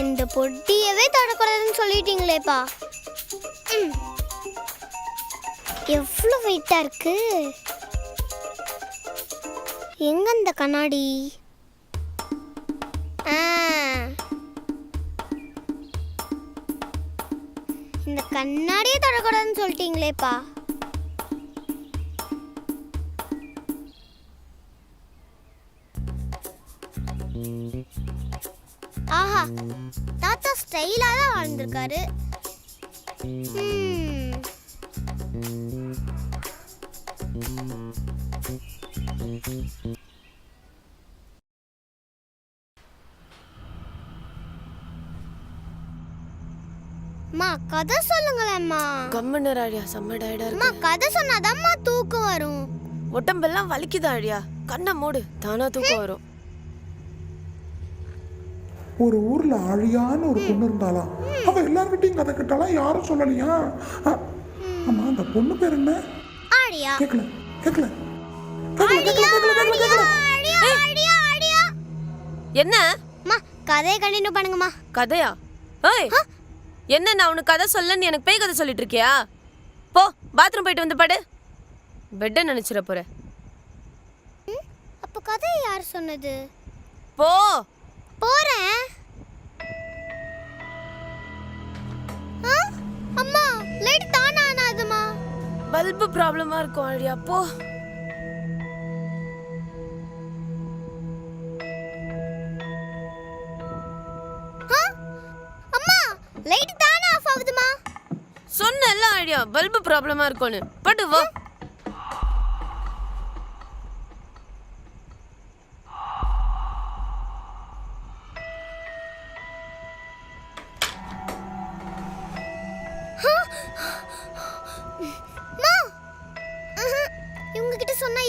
இந்த பொட்டியவே தொடக்கூடாதுன்னு சொல்லிட்டீங்களேப்பா எவ்வளோ வெயிட்டாக இருக்கு? எங்க இந்த கண்ணாடி? ஆ. இந்த கண்ணாடியே தொடக்கூடாதுன்னு சொல்லிட்டீங்களேப்பா ஆஹா தாத்தா ஸ்டைலாக தான் வாழ்ந்திருக்காரு. ம். அம்மா கதை சொல்லுங்களேம்மா கம்மன்னு ஆழியா செம்ம டயர்டா அம்மா இருக்கு. கதை சொன்னாதாம்மா தூக்கம் வரும். உடம்பெல்லாம் வலிக்குதா ஆழியா கண்ணை மூடு தானா தூக்கம் வரும். ஒரு ஊர்ல அழியான்னு ஒரு பொண்ணு இருந்தாலாம் அவ எல்லார்கிட்டயும் கதை கேட்டாலாம் யாரும் சொல்லலையா? அ, ஆமா அந்த பொண்ணு பேர் என்ன? ஆடியா ஆடியா என்ன? அம்மா கதையை கண்டினியூ பண்ணுங்கம்மா. கதையா? ஏய் என்ன நான் உனக்கு கதை சொல்லன்னு எனக்கு பேய் கதை சொல்லிட்டு இருக்கியா? போ பாத்ரூம் போயிட்டு வந்து படு. பெட்டை நினைச்சிட போற. ம், அப்போ கதையை யார் சொன்னது? போ. போறேன்? அம்மா லைட் தானா ஆனாதுமா? பல்பு ப்ராப்ளமா இருக்கும் ஆழியா போ? அம்மா லைட் தானா ஆஃப் ஆகுதுமா? சொன்னல ஆழியா பல்பு ப்ராப்ளமா இருக்கும்னு. படு வா.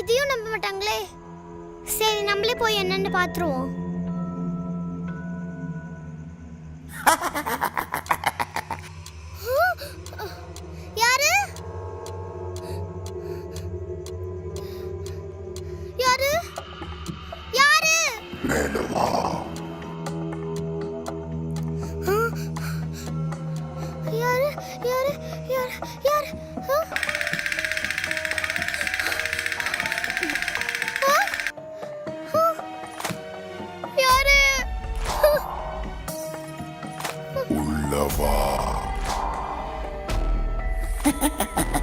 இதையும் நம்ப மாட்டாங்களே. சரி நம்மளே போய் என்னன்னு பாத்துருவோம். யாரு? யாரு? யாரு? யாரு? யாரு? யாரு? யாரு? lover.